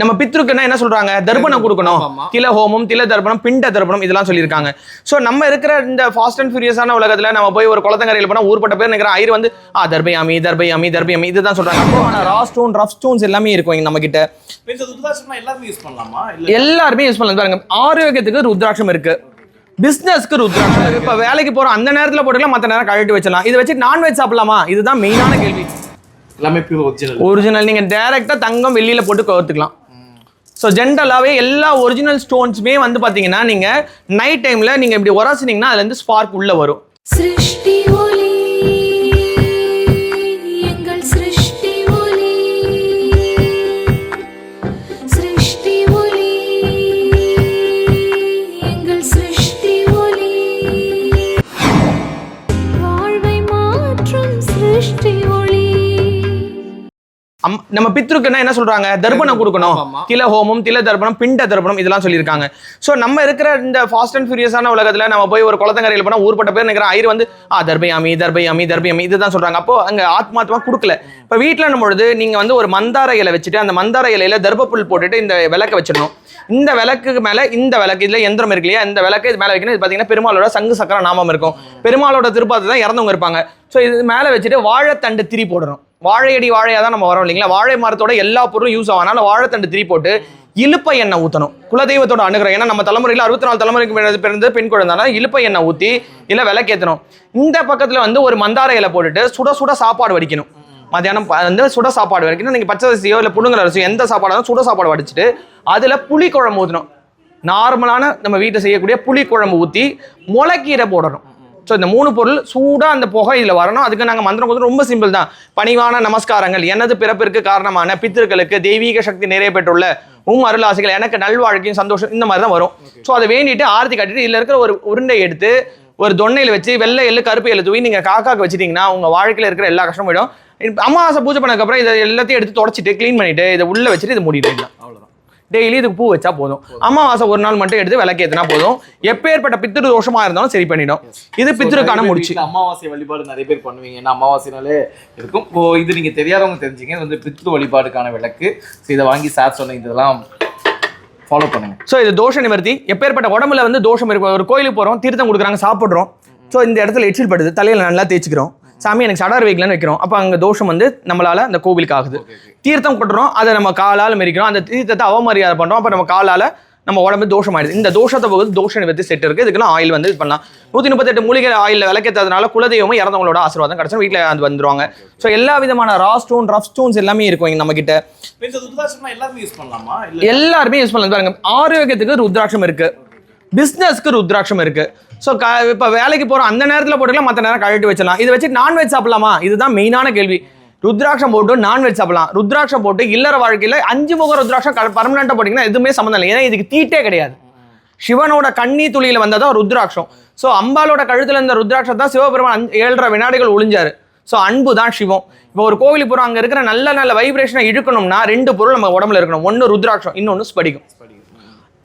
நம்ம பித்ருக்குன்னா என்ன சொல்றாங்க? தர்ப்பணம் கொடுக்கணும். தில ஹோமம் தில தர்ப்பணம் பிண்ட தர்ப்பணம் இதெல்லாம் சொல்லியிருக்காங்க. ஸோ நம்ம இருக்கிற இந்த ஃபாஸ்ட் அண்ட் ஃபியூரியஸான உலகத்துல நம்ம போய் ஒரு குளத்தங்கரையில் போனா ஊர்பட்ட பேர் நினைக்கிற ஐயர் வந்து ஆ தர்பயாமி தர்பயாமி தர்பயாமி இதுதான் சொல்றாங்க. அப்போ ரா ஸ்டோன் ரஃப் ஸ்டோன்ஸ் எல்லாமே இருக்கும் நம்ம கிட்ட எல்லாருமே யூஸ் பண்ணலாமா? இல்ல எல்லாருமே யூஸ் பண்ணலாம். பாருங்க ஆரோக்கியத்துக்கு ருத்ராட்சம் இருக்கு. பிசினஸ்க்கு ருத்ராட்சம் இப்போ வேலைக்கு போறோம் அந்த நேரத்துல போட்டுக்கலாம் மற்ற நேரம் கழட்டி வச்சிடலாம். இதை வச்சு நான்வெஜ் சாப்பிடலாமா? இதுதான் மெயினான கேள்வி. எல்லாமே பியூர் ஒரிஜினல் ஒரிஜினல் நீங்க டைரக்டா தங்கம் வெள்ளியில போட்டு கவர்த்துக்கலாம் ஸோ ஜென்ரலாகவே எல்லா ஒரிஜினல் ஸ்டோன்ஸுமே வந்து பார்த்தீங்கன்னா நீங்கள் நைட் டைமில் நீங்கள் இப்படி உரசினீங்கன்னா அதுலேருந்து ஸ்பார்க் உள்ளே வரும். நம்ம பித்ருக்குன்னா என்ன சொல்றாங்க? தர்ப்பணம் கொடுக்கணும். தில ஹோமம் தில தர்ப்பணம் பிண்ட தர்ப்பணம் இதெல்லாம் சொல்லியிருக்காங்க. ஸோ நம்ம இருக்கிற இந்த ஃபாஸ்ட் அண்ட் ஃபியூரியஸான உலகத்துல நம்ம போய் ஒரு குளத்தங்கரையில் போனா ஊர்பட்ட பேர் நினைக்கிற ஐயர் வந்து ஆ தர்பயாமி தர்பயாமி தர்பயாமி இதுதான் சொல்றாங்க. அப்போ அங்க ஆத்மாத்மா கொடுக்கல. இப்போ வீட்டில் பொழுது நீங்க வந்து ஒரு மந்தார இலை வச்சுட்டு அந்த மந்தார இலையில தர்ப்பப்புல் போட்டுட்டு இந்த விளக்க வச்சிடணும். இந்த விளக்குக்கு மேல இந்த விளக்கு இதுல எந்திரம் இருக்கு இல்லையா? இந்த விளக்கு இது மேல வைக்கணும். இது பாத்தீங்கன்னா பெருமாளோட சங்கு சக்கர நாமம் இருக்கும். பெருமாளோட திருப்பாத்து தான் இறந்தவங்க இருப்பாங்க. ஸோ இது மேல வச்சுட்டு வாழைத்தண்டு திரி போடணும். வாழையடி வாழையாக தான் நம்ம வரோம் இல்லைங்களா? வாழை மரத்தோட எல்லா பொருளும் யூஸ் ஆகும். அதனால வாழைத்தண்டு திரி போட்டு இலுப்பை எண்ணெய் ஊற்றணும் குலதெய்வத்தோட அணுகிறோம் ஏன்னா நம்ம தலைமுறையில் அறுபத்தி நாலு தலைமுறைக்கு பிறந்து பெண் குழந்தைனா இலுப்பை எண்ணெய் ஊற்றி இல்லை விளக்கேற்றணும் இந்த பக்கத்தில் வந்து ஒரு மந்தார இலை போட்டுட்டு சுட சுட சாப்பாடு வடிக்கணும். மத்தியானம் வந்து சுட சாப்பாடு வரைக்கும் நீங்கள் பச்சை அரிசியோ இல்லை புழுங்கல் அரிசியோ எந்த சாப்பாடாலும் சுட சாப்பாடு வடிச்சிட்டு அதில் புளி குழம்பு ஊற்றணும் நார்மலான நம்ம வீட்டில் செய்யக்கூடிய புளி குழம்பு ஊற்றி முளைக்கீரை போடணும். ஸோ இந்த மூணு பொருள் சூடாக அந்த புகை இதில் வரணும். அதுக்கு நாங்கள் மந்திரம் கொடுத்து ரொம்ப சிம்பிள் தான். பணிவான நமஸ்காரங்கள். எனது பிறப்பிற்கு காரணமான பித்திருக்களுக்கு தெய்வீக சக்தி நிறைய பெற்றுள்ள உம் அருளாசிகள் எனக்கு நல்வாழ்க்கையும் சந்தோஷம் இந்த மாதிரி தான் வரும். ஸோ அதை வேண்டிட்டு ஆரத்தி கட்டிட்டு இதில் இருக்கிற ஒரு உருண்டை எடுத்து ஒரு தொன்னையில் வச்சு வெள்ளை எள்ளு கருப்பு எள்ளு தூவி நீங்கள் காக்காக்கு வச்சிட்டிங்கன்னா உங்கள் வாழ்க்கையில் இருக்கிற எல்லா கஷ்டமும் போயிடும். அமாவாசை பூஜை பண்ணதுக்கப்புறம் இதை எல்லாத்தையும் எடுத்து தொடச்சிட்டு க்ளீன் பண்ணிட்டு இதை உள்ளே வச்சுட்டு இதை மூடிடலாம் அவ்வளவுதான். டெய்லி இதுக்கு பூ வச்சா போதும். அமாவாசை ஒரு நாள் மட்டும் எடுத்து விளக்கேற்றினா போதும். எப்பேற்பட்ட பித்திரு தோஷமா இருந்தாலும் சரி பண்ணிடும். இது பித்திருக்கான முடிச்சு. அமாவாசை வழிபாடு நிறைய பேர் பண்ணுவீங்க. ஏன்னா அமாவாசைனாலே இருக்கும். இப்போ இது நீங்க தெரியாதவங்க தெரிஞ்சுங்க. இது வந்து பித்ரு வழிபாடுக்கான விளக்கு. ஸோ இதை வாங்கி சார் சொன்ன இதெல்லாம் ஃபாலோ பண்ணுங்க. ஸோ இது தோஷ நிவர்த்தி. எப்பேற்பட்ட உடம்புல வந்து தோஷம் இருக்கு. ஒரு கோயிலுக்கு போகிறோம் தீர்த்தம் கொடுக்குறாங்க சாப்பிட்றோம். ஸோ இந்த இடத்துல எச்சில் படுது. தலையில் நல்லா தேய்ச்சிக்கிறோம். சாமி எனக்கு சடார் வைக்கலன்னு வைக்கிறோம். அப்போ அங்கே தோஷம் வந்து நம்மளால அந்த கோவிலுக்கு ஆகுது. தீர்த்தம் கொட்டுறோம் அதை நம்ம காலால் மெரிக்கிறோம் அந்த தீர்த்தத்தை அவமரியாதை பண்ணுறோம் அப்போ நம்ம காலால் நம்ம உடம்பு தோஷம் ஆயிடுது இந்த தோஷத்தை போகுது தோஷ நிவர்த்தி செட் இருக்கு. இதுக்கெல்லாம் ஆயில் வந்து இது பண்ணலாம். நூற்றி முப்பத்தெட்டு மூலிகை ஆயில் விளக்கேற்றதுனால குலதெய்வமும் இறந்தவங்களோட ஆசீர்வாதம் கிடச்சா வீட்டில் அது வந்துருவாங்க. ஸோ எல்லா விதமான ரா ஸ்டோன் ரஃப் ஸ்டோன்ஸ் எல்லாமே இருக்கும் இங்க நம்ம கிட்ட எல்லாருமே யூஸ் பண்ணலாமா? எல்லாருமே யூஸ் பண்ணலாம். பாருங்க ஆரோக்கியத்துக்கு ருத்ராட்சம் இருக்கு. பிஸ்னஸ்க்கு ருத்ராட்சம் இருக்கு. ஸோ க இப்போ வேலைக்கு போகிறோம் அந்த நேரத்தில் போட்டுக்கலாம் மற்ற நேரம் கழட்டி வச்சிடலாம். இதை வச்சு நான்வெஜ் சாப்பிடலாமா? இதுதான் மெயினான கேள்வி. ருத்ராட்சம் போட்டு நான்வெஜ் சாப்பிடலாம். ருத்ராட்சம் போட்டு இல்லற வாழ்க்கையில் அஞ்சு முக ருத்ராட்சம் பர்மனெண்ட்டாக போட்டிங்கன்னா எதுவுமே சம்மந்தம் இல்லை. ஏன்னா இதுக்கு தீட்டே கிடையாது. சிவனோட கண்ணி துளியில் வந்ததான் ருத்ராட்சம். ஸோ அம்பாலோட கழுத்தில் இருந்த ருத்ராட்சம் தான் சிவபெருமான் அஞ்சு- ஏழரை வினாடிகள் ஒழிஞ்சார் ஸோ அன்பு தான் சிவம். இப்போ ஒரு கோவிலுக்கு போகிறோம் அங்கே இருக்கிற நல்ல நல்ல வைப்ரேஷனை இழுக்கணும்னா ரெண்டு பொருள் நம்ம உடம்புல இருக்கணும். ஒன்று ருத்ராட்சம் இன்னொன்று ஸ்படிகம்.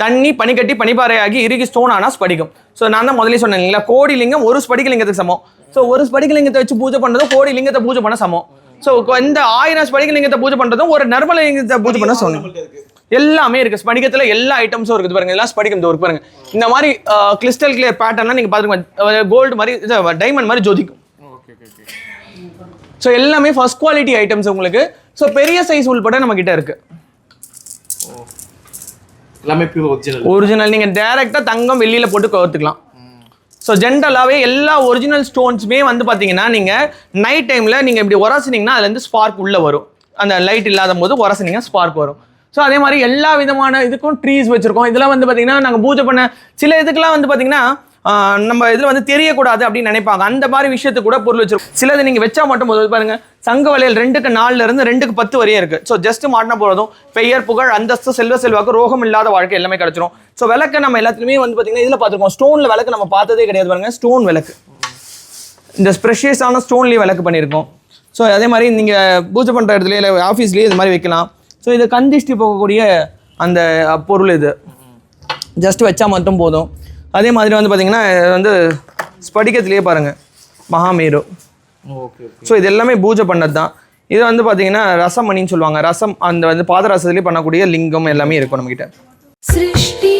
தண்ணி பனிக்கட்டி பனிப்பாறையாகி இறுகி ஸ்டோன் ஆனால் ஸ்படிகம். ஸோ நான் தான் முதல்ல சொன்னேன் இல்லைங்களா? கோடி லிங்கம் ஒரு ஸ்படிக லிங்கத்துக்கு சமம். ஸோ ஒரு ஸ்படிக லிங்கத்தை வச்சு பூஜை பண்ணுறதும் கோடி லிங்கத்தை பூஜை பண்ண சமம். ஸோ இந்த ஆயிரம் ஸ்படிக லிங்கத்தை பூஜை பண்ணுறதும் ஒரு நர்மல லிங்கத்தை பூஜை பண்ண இருக்கு. எல்லாமே இருக்கு. ஸ்படிகத்துல எல்லா ஐட்டம்ஸும் இருக்குது பாருங்க எல்லாம் ஸ்படிகம் இந்த பாருங்க. இந்த மாதிரி கிறிஸ்டல் கிளியர் பேட்டர்ன்லாம் நீங்க பாத்துக்கோங்க. கோல்டு மாதிரி டைமண்ட் மாதிரி ஜோதிக்கும். ஸோ எல்லாமே ஃபர்ஸ்ட் குவாலிட்டி ஐட்டம்ஸ் உங்களுக்கு. ஸோ பெரிய சைஸ் உள்பட நம்ம கிட்ட இருக்கு. எல்லாமே பியூர் ஒரிஜினல் ஒரிஜினல் நீங்கள் டேரெக்டாக தங்கம் வெளியில் போட்டு கவர்த்துக்கலாம் ஸோ ஜென்ரலாகவே எல்லா ஒரிஜினல் ஸ்டோன்ஸுமே வந்து பார்த்தீங்கன்னா நீங்கள் நைட் டைமில் நீங்கள் இப்படி உரசினீங்கன்னா அதுலேருந்து ஸ்பார்க் உள்ளே வரும். அந்த லைட் இல்லாத போது உரசினீங்கன்னா ஸ்பார்க் வரும். ஸோ அதே மாதிரி எல்லா விதமான இதுக்கும் ட்ரீஸ் வச்சுருக்கோம். இதெல்லாம் வந்து பார்த்தீங்கன்னா நாங்கள் பூஜை பண்ண சில இதுக்கெல்லாம் வந்து பார்த்தீங்கன்னா நம்ம இதில் வந்து தெரியக்கூடாது அப்படின்னு நினைப்பாங்க. அந்த மாதிரி விஷயத்துக்கு கூட பொருள் வச்சிருக்கும். சிலது நீங்கள் வச்சா மட்டும் போதும். பாருங்க சங்க வளையல் ரெண்டுக்கு நாலுல இருந்து ரெண்டுக்கு பத்து வரையும் இருக்கு. ஸோ ஜஸ்ட் மாட்டினா போகிறதும் பெயர் புகழ் அந்தஸ்து செல்வ செல்வாக்கு ரோகம் இல்லாத வாழ்க்கை எல்லாமே கிடைச்சிரும். ஸோ விளக்க நம்ம எல்லாத்துலையுமே வந்து பார்த்தீங்கன்னா இதில் பார்த்துருக்கோம் ஸ்டோனில் விளக்கு நம்ம பார்த்ததே கிடையாது பாருங்க. ஸ்டோன் விளக்கு. இந்த ஸ்ப்ரெஷியஸான ஸ்டோன்லேயே விளக்கு பண்ணியிருக்கோம் ஸோ அதே மாதிரி நீங்கள் பூஜை பண்ணுற இடத்துல இல்லை ஆஃபீஸ்லேயே இது மாதிரி வைக்கலாம். ஸோ இது கந்திஷ்டி போகக்கூடிய அந்த பொருள் இது. ஜஸ்ட் வச்சா மட்டும் போதும். அதே மாதிரி வந்து பார்த்தீங்கன்னா வந்து ஸ்படிகத்திலே பாருங்கள் மகாமேரு. ஓகே ஸோ இது எல்லாமே பூஜை பண்ணது தான் இது வந்து பார்த்தீங்கன்னா ரசமணின்னு சொல்லுவாங்க. ரசம் அந்த வந்து பாதரசத்துலேயே பண்ணக்கூடிய லிங்கம் எல்லாமே இருக்கும் நம்மக்கிட்ட சிருஷ்டி